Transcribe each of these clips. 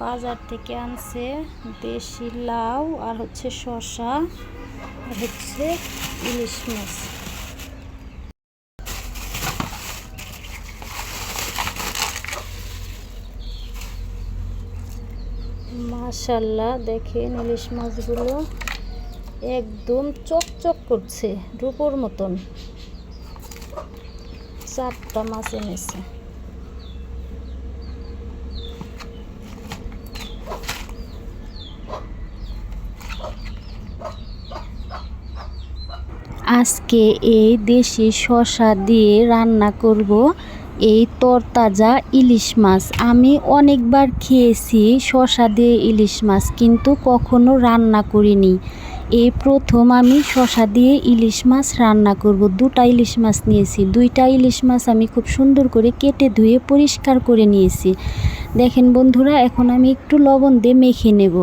বাজার থেকে আনছে দেশি লাউ আর হচ্ছে শসা আর হচ্ছে ইলিশ মাছ। মাশাল্লাহ, দেখেন ইলিশ মাছগুলো একদম চকচক করছে, রূপোর মতন। চারটা মাছ এনেছে। আজকে এই দেশি শসা দিয়ে রান্না করব। এই তরতাজা ইলিশ মাছ। আমি অনেকবার খেয়েছি শশা দিয়ে ইলিশ মাছ, কিন্তু কখনো রান্না করিনি। এই প্রথম আমি শশা দিয়ে ইলিশ মাছ রান্না করব। দুটা ইলিশ মাছ নিয়েছি। দুইটা ইলিশ মাছ আমি খুব সুন্দর করে কেটে ধুয়ে পরিষ্কার করে নিয়েছি। দেখেন বন্ধুরা, এখন আমি একটু লবণ দিয়ে মেখে নেব।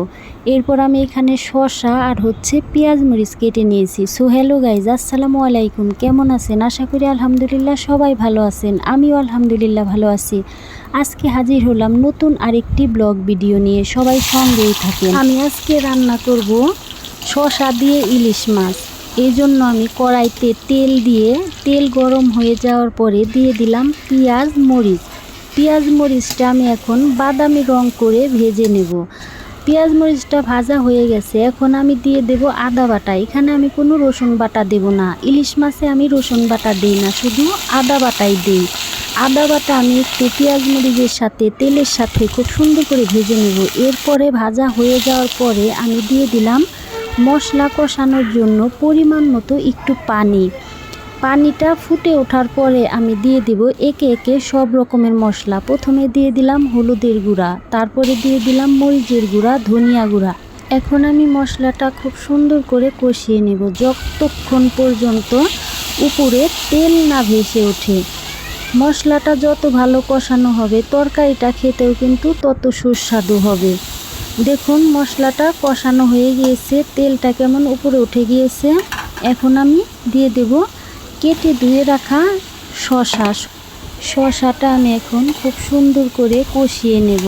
এরপর আমি এখানে শসা আর হচ্ছে পেঁয়াজ মরিচ কেটে নিয়েছি। সো হ্যালো গাইজ আসসালামু আলাইকুম। কেমন আছেন? আশা করি আলহামদুলিল্লাহ সবাই ভালো আছেন। আমিও আলহামদুলিল্লাহ ভালো আছি। আজকে হাজির হলাম নতুন আরেকটি ব্লগ ভিডিও নিয়ে। সবাই সঙ্গেই থাকেন। আমি আজকে রান্না করব শসা দিয়ে ইলিশ মাছ। এই জন্য আমি কড়াইতে তেল দিয়ে, তেল গরম হয়ে যাওয়ার পরে দিয়ে দিলাম পেঁয়াজ মরিচ। পেঁয়াজ মরিচটা আমি এখন বাদামি রং করে ভেজে নেব। পেঁয়াজ মরিচটা ভাজা হয়ে গেছে, এখন আমি দিয়ে দেব আদা বাটা। এখানে আমি কোনো রসুন বাটা দেব না। ইলিশ মাছে আমি রসুন বাটা দিই না, শুধু আদা বাটাই দিই। আদা বাটা আমি একটু পেঁয়াজ মরিচের সাথে, তেলের সাথে খুব সুন্দর করে ভেজে নেব। এরপরে ভাজা হয়ে যাওয়ার পরে আমি দিয়ে দিলাম মশলা কষানোর জন্য পরিমাণ মতো একটু পানি। পানিটা ফুটে ওঠার পরে আমি দিয়ে দিব একে একে সব রকমের মশলা। প্রথমে দিয়ে দিলাম হলুদের গুঁড়া, তারপরে দিয়ে দিলাম মরিচের গুঁড়া, ধনিয়া গুঁড়া। এখন আমি মশলাটা খুব সুন্দর করে কষিয়ে নেব যতক্ষণ পর্যন্ত উপরে তেল না ভেসে ওঠে। মশলাটা যত ভালো কষানো হবে, তরকারিটা খেতেও কিন্তু তত সুস্বাদু হবে। দেখুন, মশলাটা কষানো হয়ে গিয়েছে, তেলটা কেমন উপরে উঠে গিয়েছে। এখন আমি দিয়ে দেব কেটে ধুয়ে রাখা শশা। শশাটা আমি এখন খুব সুন্দর করে কষিয়ে নেব।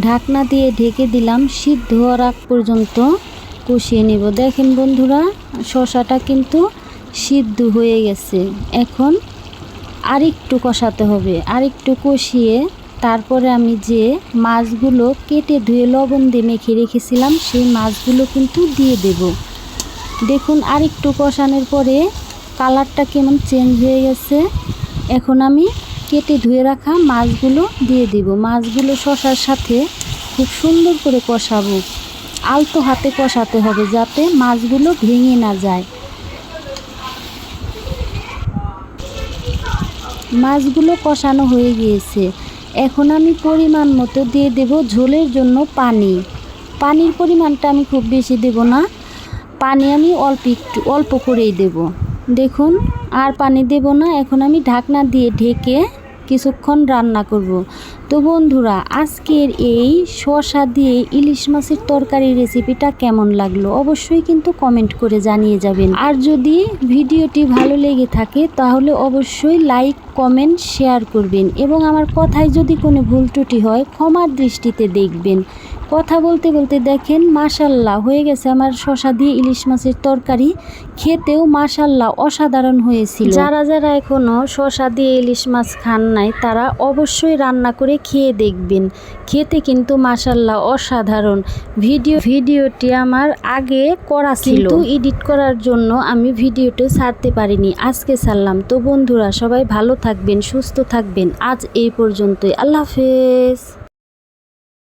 ঢাকনা দিয়ে ঢেকে দিলাম, সিদ্ধ হওয়ার আগ পর্যন্ত কষিয়ে নেব। দেখেন বন্ধুরা, শশাটা কিন্তু সিদ্ধ হয়ে গেছে। এখন আরেকটু কষাতে হবে, আরেকটু কষিয়ে তারপরে আমি যে মাছগুলো কেটে ধুয়ে লবণ দিয়ে মেখে রেখেছিলাম, সেই মাছগুলো কিন্তু দিয়ে দেব। দেখুন, আরেকটু কষানোর পরে কালারটা কেমন চেঞ্জ হয়ে গেছে। এখন আমি কেটে ধুয়ে রাখা মাছগুলো দিয়ে দিব। মাছগুলো শশার সাথে খুব সুন্দর করে কষাবো। আলতো হাতে কষাতে হবে যাতে মাছগুলো ভেঙে না যায়। মাছগুলো কষানো হয়ে গিয়েছে। এখন আমি পরিমাণ মতো দিয়ে দেব ঝোলের জন্য পানি। পানির পরিমাণটা আমি খুব বেশি দেব না। পানি আমি অল্প একটু, অল্প করেই দেব। দেখুন, আর পানি দেব না। এখন আমি ঢাকনা দিয়ে ঢেকে কিছুক্ষণ রান্না করব। তো বন্ধুরা, আজকের এই শসা দিয়ে ইলিশ মাছের তরকারি রেসিপিটা কেমন লাগল অবশ্যই কিন্তু কমেন্ট করে জানিয়ে যাবেন। আর যদি ভিডিওটি ভালো লেগে থাকে, তাহলে অবশ্যই লাইক, কমেন্ট, শেয়ার করবেন এবং আমার কথায় যদি কোনো ভুল ত্রুটি হয়, ক্ষমার দৃষ্টিতে দেখবেন। কথা বলতে বলতে দেখেন, মাশাল্লাহ, হয়ে গেছে আমার শশা দিয়ে ইলিশ মাছের তরকারি। খেতেও মাশাল্লাহ অসাধারণ হয়েছিল। যারা যারা এখনও শশা দিয়ে ইলিশ মাছ খান নাই, তারা অবশ্যই রান্না করে খেয়ে দেখবেন। খেতে কিন্তু মাশাল্লাহ অসাধারণ। ভিডিও, ভিডিওটি আমার আগে করা ছিল। এডিট করার জন্য আমি ভিডিওটি ছাড়তে পারিনি। আজকে ছাড়লাম। তো বন্ধুরা, সবাই ভালো থাকবেন, সুস্থ থাকবেন। আজ এই পর্যন্তই। আল্লাহ হাফেজ।